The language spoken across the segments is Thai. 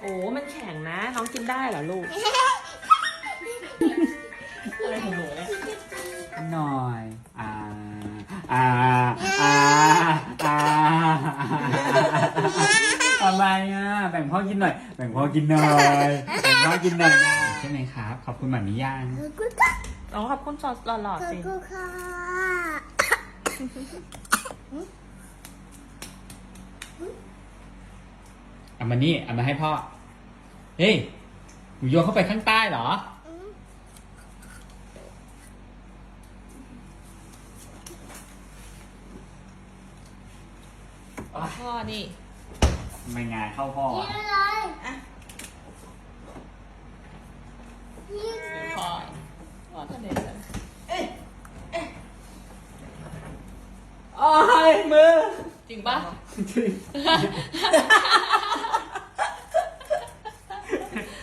โอ้มันแข็งนะ น้องกินได้เหรอลูก อะไรของหนูเนี่ยหน่อยอ่าอ่าอ่าอ่าทำไมอะแบ่งพ่อกินหน่อย แบ่งพ่อกินหน่อย แบ่งพ่อกินหน่อยนะใช่ไหมครับ ขอบคุณแบบนี้ยังขอบคุณค่ะน้องขอบคุณซอสหล่อขอบๆสิคุณค่ะ เอามานี่เอามาให้พ่อ เฮ้ยหนูโยนเข้าไปข้างใต้เหรออืมพ่อนี่ไม่งานเข้าพ่อกินอะอะไรกินเดี๋ยวพ่อพ่อจะเด็ดเลยอ้ายมือจริงปะ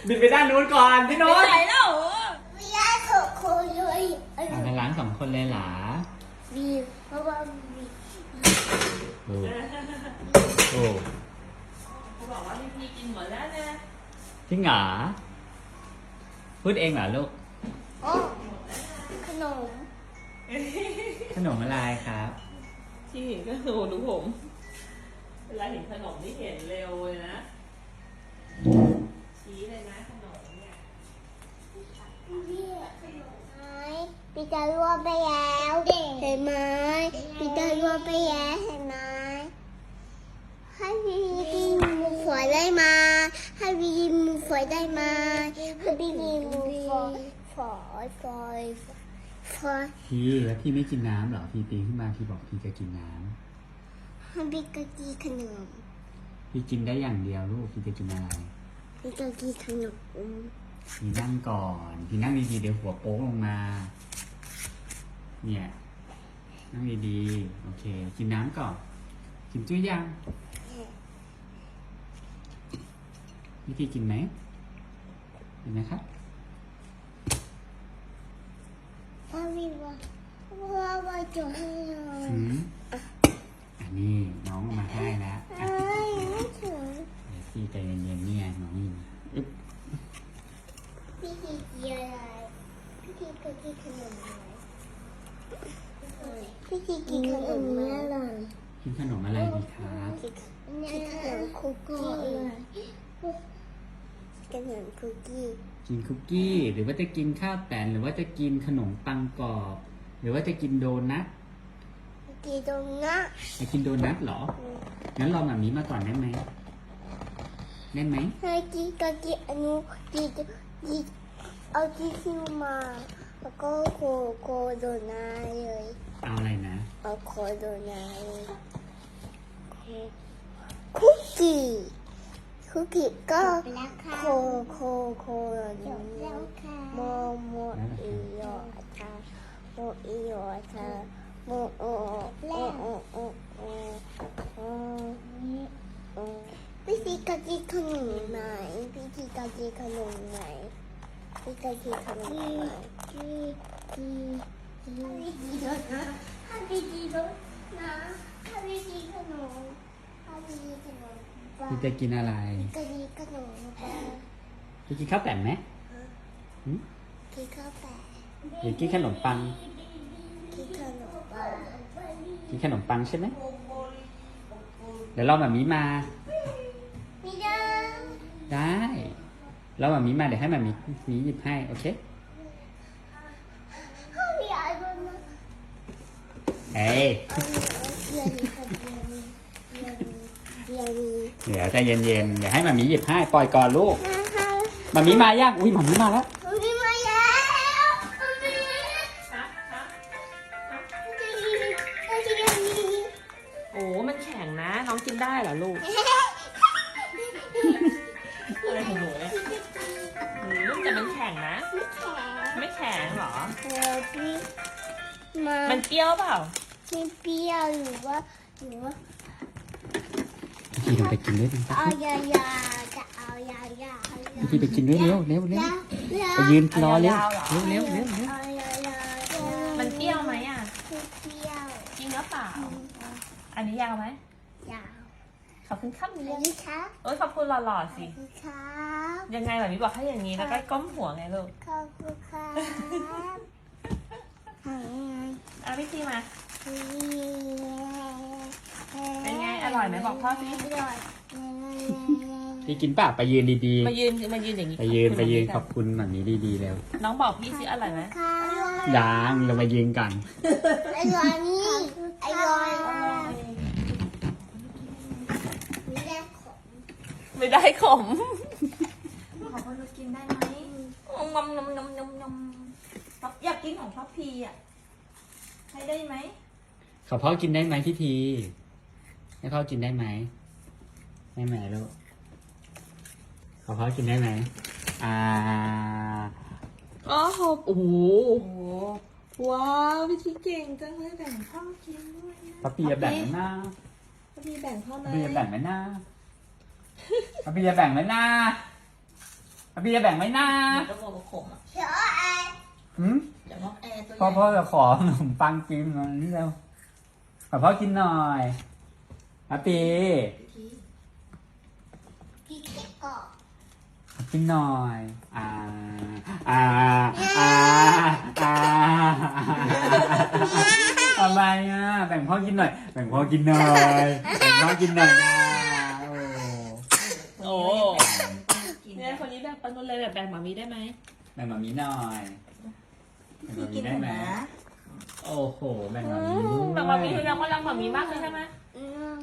บินไปด้านนู้นก่อนพี่โน้ไปตไหนแล้วไม่ได้ขอบคุณเลยเออเอาไปล้างสองคนเลยเหรอมีเพราะว่ามีโอ้โอ้เขาบอกว่าพี่พีกินหมดแล้วนะจริงเหรอพูดเองเหรอลูกโอ้ขนม ขนมอะไรครับ ที่เห็นก็คือดูผมเวลาเห็นขนมนี่เห็นเร็วเลยนะ ชี้เลยนะขนมเนี่ย พี่ขนมไหม พี่จะรวมไปแล้วเห็นไหมพี่จะรวมไปแล้วเห็นไหมให้พี่กินหมูฝอยได้ไหมา ให้พี่กินหมูฝอยได้ไหมาให้พี่กินหมูฝอยฝอยฝอยพี่แล้วพี่ไม่กินน้ำเหรอ พี่ปีนขึ้นมาพี่บอกพี่จะกินน้ให้พี่ก็กินขนมำพี่กินได้อย่างเดียวลูกพี่จะกินอะไรพี่ก็กินขนมพี่นั่งก่อน พี่นั่งดีๆเดี๋ยวหัวโป๊กลงมา เนี่ยนั่งดีๆ โอเค กินน้ำก่อน กินจุ้ยยังวิธีกินไหมเห็นไหมครับพ่อพี่ว่าพ่อว่าจะให้เรา อืมอันนี้น้องเอามาให้แล้วอะ เอ้ยไม่ถึง เดี๋ยวพี่ใจเย็นๆเนี่ยน้องนี่อึ๊บ พี่กินอะไรพี่กินก็กินขนมอะไรพี่กินกินขนมอะไร กินขนมอะไรดีครับ กินขนมคุกกี้ขนมคุกกี้ กินคุกกี้ หรือว่า จะกินข้าวแตนหรือว่าจะกินขนมปังกรอบ หรือว่าจะกินโดนัทกินตรงนั้นจะกินโดนัทเหรองั้นรอแบบนี้มาก่อนได้ไหมได้ไหมให้กินก็กินอันนู้นกินกินเอาที่คิวมาแล้วก็โคโคโดนาเลยเอาอะไรนะเอาโคโดนาเลยคุกกี้ คุกกี้ก็โคโคโคโดนาโมโมอีโยทาโมอีโยทาโมโอโอโอโอโอโอโอพี่ซีกะกิขนมไหนพี่ซีกะกิขนมไหนพี่กะกิขนมไหนพี่พี่พี่รถนะถ้าพี่ดีรถนะถ้าพี่ดีขนมถ้าพี่ดีขนมบ้า พี่จะกินอะไร กะกิขนมบ้าพี่กินข้าวแตนไหมหืมกินข้าวแปะหรือกินขนมปัง กินขนมบ้ากินขนมปังใช่ไหม เดี๋ยวเราแบบนี้มา ไม่ได้ได้ เราแบบนี้มาเดี๋ยวให้แบบนี้นี้หยิบให้ โอเคถ้าพี่อายุนะเอ้ยเรียนค่ะเรียนเรียน เรียนเดี๋ยวใจเย็นๆเดี๋ยวให้มามีหยิบให้ปล่อยก่อนลูกนะคะมามีมายังอุ้ยมามีมาแล้วพี่มาแล้วพี่ฮะฮะพี่พี่โอ้มันแข็งนะ น้องกินได้เหรอลูกอะไรของหนูเนี่ยอืมแต่มันแข็งนะ ไม่แข็งเหรอพี่มามันเปรี้ยวเปล่า ไม่เปรี้ยวหรือว่าหรือว่า พี่ลงไปกินด้วยดิเอายายาจะเอายายาพี่ไปกินด้วยเร็วเร็วเร็วไปยืนรอเร็วเร็วเร็วเร็วเร็วเอายายามันเปรี้ยวไหมอะเปรี้ยวจริงหรือเปล่า อันนี้ยาวไหมยาวขอบคุณครับเมีวัยสดีครับโอ้ยขอบคุณหล่อๆสิครับยังไงแบบนี้บอกให้อย่างนี้แล้วก็ก้มหัวไงลูกขอบคุณครับอะพี่ทีมา เป็นไง อร่อยไหมบอกพ่อสิ อร่อยพี่กินป่ะไปยืนดีมายืนมายืนอย่างนี้ๆ ไปยืนขอบไปคุณยืนค่ะขอบคุณแบบนี้ดีๆแล้วน้องบอกพี่สิอร่อยไหมครับยังเรามายืนกัน อร่อยนี่อร่อยมีแรกของไม่ได้ขมขอพ่อนุชกินได้ไหมงมงมงมงมงมป๊อปอยากกินของพ่อพีอะให้ได้ไหมขอพ่อกินได้ไหมพี่ที ให้พ่อกินได้ไหมได้ไหมลูกขอพ่อกินได้ไหมอ่าอ๋อโอ้โหโอ้โหว้าววิธีเก่งจังเลยแบ่งพ่อกินด้วยนะป้าปีจะแบ่งไหมนะพ่อพีแบ่งพ่อไหมป้าปีจะแบ่งไหมนะป้าปีจะแบ่งไหมนะป้าปีจะแบ่งไหมนะเดี๋ยวบอกว่าขมอะเขียวไอหืมเดี๋ยวน้องแอร์ตัวใหพ่อญ่พ่อจะขอขนมปังกินหน่อยนี่เร็วขอพ่อกินหน่อย ป้าปีวิธีพี่เก็บก่อนขอกินหน่อย อ่า อ่า อ่า อ่าทำไมอะ แบ่งพ่อกินหน่อย แบ่งพ่อกินหน่อย แบ่งพ่อกินหน่อยนะโอ้โอ้กินเนี่ยคนนี้แบ่งปันนุ่นเลยแบบแบ่งหมามีได้ไหมแบ่งมามีหน่อย แบ่งพี่มามีกินได้หไหมนะโอ้โห แบ่งมามีแบ่งหมามีคือเราก็รักหมามีมากเลยใช่ไหมอืม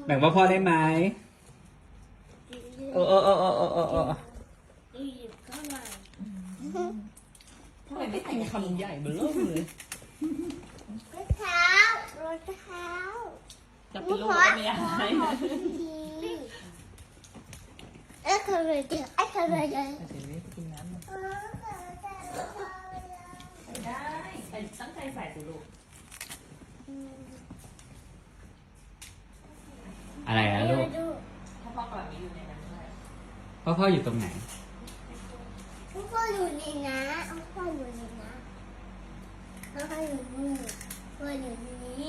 แบ่งพ่อพ่อได้ไหมโอ้โอ้โอ้โอ้โอ้โอ้โอ้อีกเท่าไหร่ ทำไมไม่แต่ง คำใหญ่เบลอเลย รองเท้ารองเท้า จะเป็นลูกก็ไม่อยากให้ ทีเอ๊ะเคยเจอเอ๊ะเคยเจอ เดี๋ยวนี้ไปกินน้ำมันได้แต่ตั้งใจใส่สิลูก อะไรอะลูก ถ้าพ่อกับแบบนี้อยู่ในนั้นด้วย พ่อพ่ออยู่ตรงไหนทุกคนอยู่ในน้ำทุกคนอยู่ในน้ำทุกคนอยู่นี่ทุกคนอยู่นี้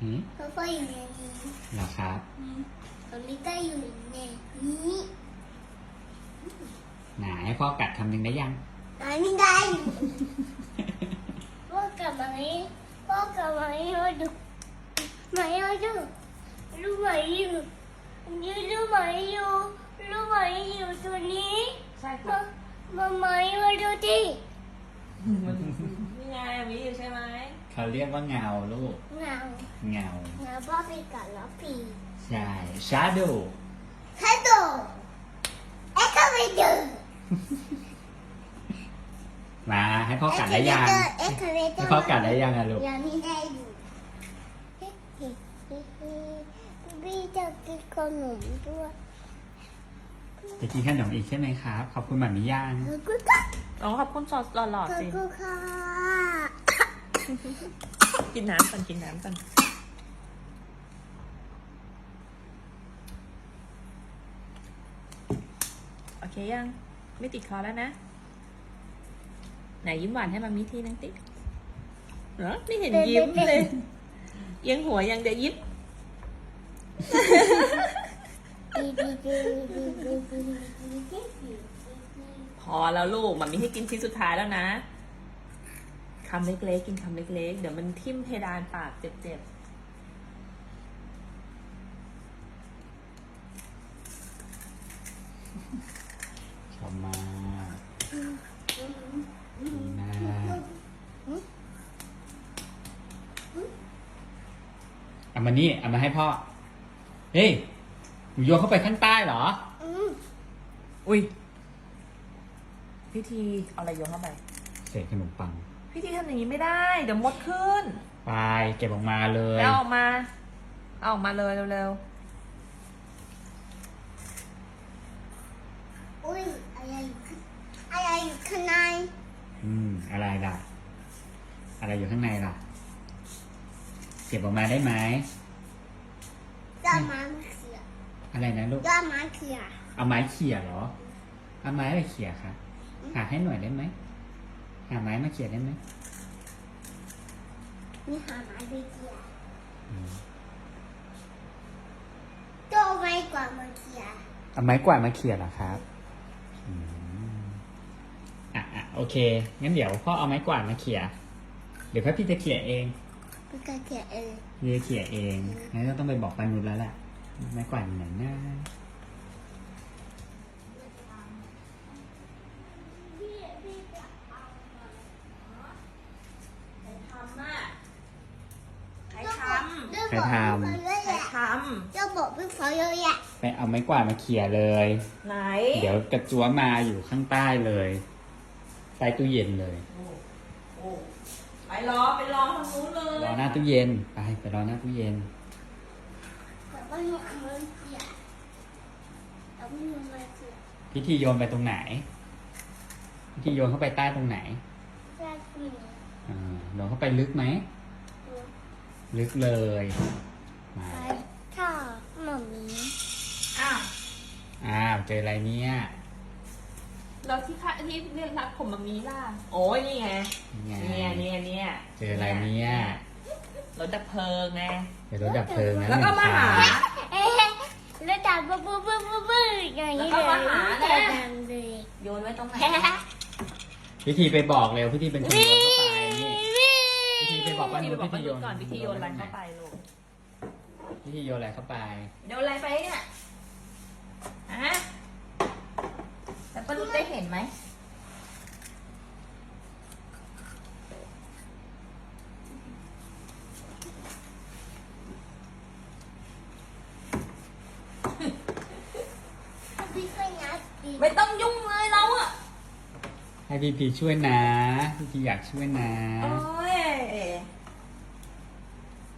หืมทุกคนอยู่ในนี้เหรอครับตอนนี้ก็อยู่ในนี้ไหนให้พ่อกัดคำหนึ่งได้ยังอันนี้ได้พ่อกับไหมพ่อกับไหมมาดูไหมมาดูรู้ไหมอยู่ยืนรู้ไหมอยู่ รู้ไหมอยู่ตัวนี้ใช่มาค่ะมาไหมมาดูดินี่ไงมีอยู่ใช่ไหมเขาเรียกว่าเงาลูก เงาเงาเงาพ่อไปกัดแล้วปีใช่ shadow ฮัลโหลเอ็กซ์ไปดูมาให้พ่อกัดได้ยังเอ็กซ์ไปดูให้พ่อกัดได้ยังอะลูกยังไม่ได้ดูพี่จะกินขนมด้วย จะกินขนมอีกใช่ไหมครับ ขอบคุณหมามิย่างขอบคุณค่ะอ๋อขอบคุณซอสหล่อขอๆบสิ คุณค่ะกินน้ำก่อนกินน้ำก่อนโอเคยัง ไม่ติดคอแล้วนะ ไหนยิ้มหวานให้มามีทีนึงติ๊กเหรอไม่เห็นยิ้มเลยเอียงหัวยังเดี๋ยวยิ้มดีดีดีดีดีดีดี พอแล้วลูกมันมีให้กินชิ้นสุดท้ายแล้วนะคำเล็กๆกินคำเล็กๆ เดี๋ยวมันทิ่มเพดานปากเจ็บชอบมากดีมากเอามานี่เอามาให้พ่อ เฮ้ย นูโยนเข้าไปข้างใต้เหรอ อืมๆอุ้ยพิธีเอาอะไรโยนเข้าไป เศษขนมปัง พิธีทำอย่างนี้ไม่ได้ เดี๋ยวมดขึ้น ไปเก็บออกมาเลย แล้วออกมา เอาออกมาเลยเร็วอุ้ยอะไรอยู่ข้างอะไรอยู่ข้างในอืม อะไรล่ะ อะไรอยู่ข้างในล่ะ เก็บออกมาได้ไหมยอดไม้มะเขื ออะไรนะลูกยอดไม้เขือเอาไม้เขี่ยเหรอ เอาไม้อะไรเขี่ยคะหาให้หน่อยได้ไหมหาไม้มาเขี่ยได้ไหมนี่หาไม้ไปเกี่ยวอืมจมไว้กว่ามาเขียนเอาไม้กวาดมาเขี่ยเหรอครับอืมอะอะโอเคงั้นเดี๋ยวพ่อเอาไม้กวาดมาเขี่ยเดี๋ยวพ่อพี่จะเขี่ยเองพี่ก็เขียนเองพี่จะเขี่ยเองงั้นก็ต้องไปบอกปานุชแล้วแหละ ไม้กวาดอยู่ไหนนะทำอะใครทใครทำใครทเจ้าบอกพี่เขาเยอะแยะำไปเอาไม้กวาดมาเขี่ยเลยำไหน เดี๋ยวกระจัวมาอยู่ข้างใต้เลยใต้ตู้เย็นเลยโอ้ไปรอไปรอทางนู้นเลย รอหน้าตู้เย็น ไปไปรอหน้าตู้เย็น พิธีโยนไปตรงไหน พิธีโยนเข้าไปใต้ตรงไหนแค่นี้อ่าโยนเข้าไปลึกไหม ลึกเลย มาไปถ้าหมอมีอ้าวอ้าวเจออะไรเนี่ยแล้วที่ค่ะที่เรียกรักผมมามีล่ะ โอ้ยนี่ไงไงเนี่ยเนี่ยเนี่ยเจออะไรเนี่ย รถดับเพลิงไงเจอรถดับเพลิงนะแล้วก็มาหานึ่งคันเอ๊ะแล้วดับบึ้บบึ้บบึ้บบึ้บบึ้บอย่างนี้แล้วก็เลยมาหาแต่นะดังเลยโยนไว้ตรงไหนพิธีไปบอกเร็วพิธีเป็นคนโยนเข้าไปนี่พิธีไปบอกพิป้าธีนุไปชบอกพิป้าธีโยนุชนก่อนพิธีโยนอะไรเข้าไปลูกพิธีโยนอะไรเข้าไปโยนอะไรไปเนี่ยฮะแต่ป้านุชได้เห็นไหม พี่ช่วยนัดดิ ไม่ต้องยุ่งเลยเราอะให้พี่พีช่วยนะพี่พีอยากช่วยนะโอ้ย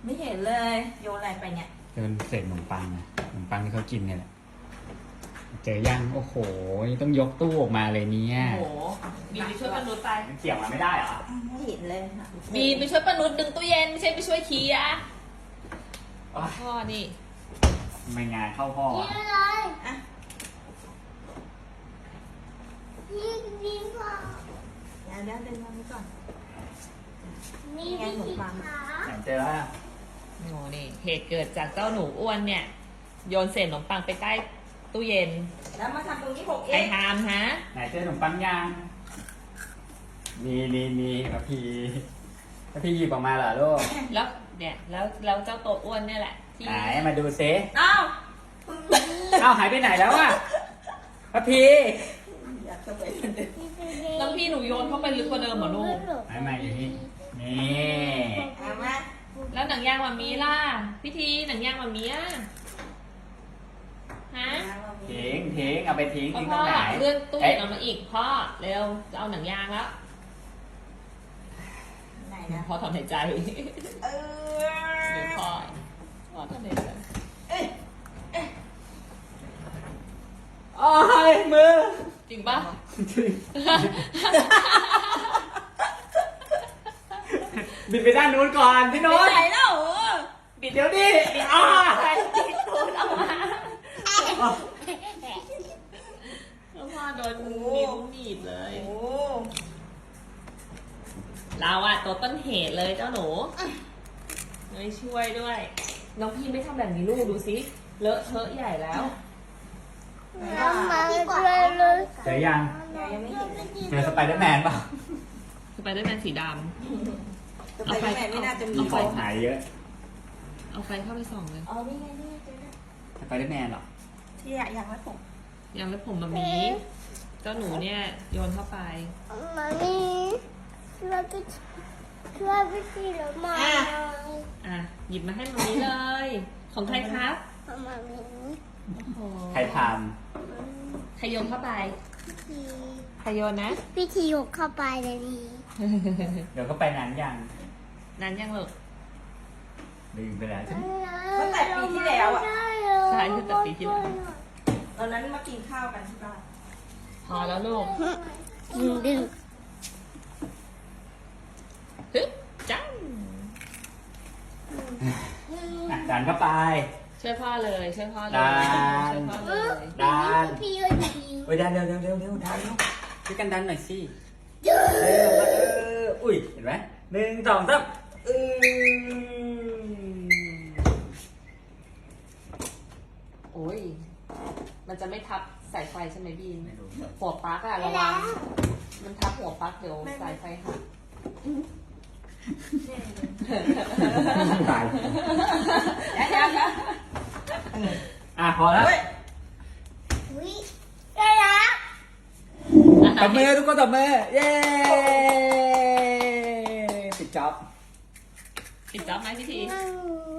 ไม่เห็นเลย โยนอะไรไปเนี่ยเจอเศษขนมปังนะขนมปังที่เขากินเนี่ยแหละเจอยังโอ้โหนี่ต้องยกตู้ออกมาเลยเนี่ยโอ้โหบีไปช่วยป้านุชไปมันเกี่ยวมาไม่ได้เหรอไม่เห็นเลยบีไปช่วยป้านุชดึงตู้เย็นไม่ใช่ไปช่วยเคลียร์โอ๊ยพ่อนี่ทำไมงานเข้าพ่อนี่อะ อะไรอะนี่นี่พ่อเดี๋ยวเดี๋ยวเดินมานี้ก่อนนี่ไงขนมปังขาไหนเจอแล้วโอ้นี่เหตุเกิดจากเจ้าหนูอ้วนเนี่ย โยนเศษขนมปังไปใต้ตู้เย็นแล้วมาทำตรงนี้หกใคเอรงทำฮะ ไหนเจอขนมปังยังมีมีมีกระพีกระพีหยิบออกมาเหรอลูก แล้วเนี่ยแล้วแล้วเจ้าตัวอ้วนเนี่ยแหละที่ไหนมาดูซิอ้าวเอ้าหายไปไหนแล้วอะกระพีอยาก จะไปเป็นเด็กแล้วพี่หนูโยนเข้าไปลึกกว่าเดิมเหรอลูก ไม่ไม่อยู่นี่นี่เอามาแล้วหนังยางมามีล่ะ พิธีหนังยางมามีอะฮะทิ้งทิ้งเอาไปทิ้งพ่อทิ้งตรพ่องไหนเลื่อนตู้เอ๊ะเย็นออกมาอีกพ่อเร็วจะเอาหนังยางแล้วไหนนะพ่อถอนหายใจเออเดี๋ยวพ่อพ่อถอนหายใจโอ้ยมือ จริงปะบินไปด้านนู้นก่อนพี่โน้ตไหนแล้วบิดเดี๋ยวดิอ้าติดตูดออกมาแล้วพ่อโดนนิ้วหนีบเลยโอ้เราอะตัวต้นเหตุเลยเจ้าหนูไม่ช่วยด้วย น้องพี่ไม่ทำแบบนี้ลูกดูสิเลอะเทอะใหญ่แล้ว น้ำมาเลยเลยเจอยังยังไม่เห็นเลยเจอสไปเดอร์แมนเปล่าสไปเดอร์แมนสีดจะไปที่ไหนไม่น่าจะมีมีของหายเยอะำเอาไฟเข้าไปส่องเลยอ๋อนี่ไงนี่ไงเจอแล้วสไปเดอร์แมนเหรอ ที่อยากอยากไว้ผมยังไม่ผมมามีเจ้าหนูเนี่ยโยนเข้าไปมามีช่วยพี่ช่วยพี่ทีหรือมาอะหยิบมาให้มามีเลย ของใครครับมามี โอ้โหใครทใครโยนเข้าไปพี่ใครโยนนะพี่ทีหกเข้าไปเลยนี่ำเดี๋ยวก็ไปนั้นยังนั้นยังลูก ลืมไปแล้วใช่ไหมตั้งแต่ปีที่แล้วอะใช่ตั้งแต่ปีที่แล้ว ตอนนั้นมากินข้าวกันที่บ้านพอแล้วลูกดึงดึงฮึบจังอะดันเข้าไป ช่วยพ่อเลยช่วยพ่อเลได้ยช่วยพ่อเลย ดัน พี่ยืนดีเฮ้ยดันเร็วเร็วเร็วเร็วดันเร็วช่วยกันดันหน่อยสิเยอะเออเอออุ้ยเห็นไหมหนึ่งสองสามอืมโอ้โอ้ยมันจะไม่ทับสายไฟใช่ไหมบีนไม่รู้หัวปลั๊กอะระวังมันทับหัวปลั๊กเดี๋ยวสายไฟหักตายเดี๋ยวเดี๋ยวเดี๋ยว อะพอแล้ววิได้แล้วตบมือทุกคนตบมือเย้ปิดจ็อบปิดจ็อบไหมพี่ทีนั่งนั่ง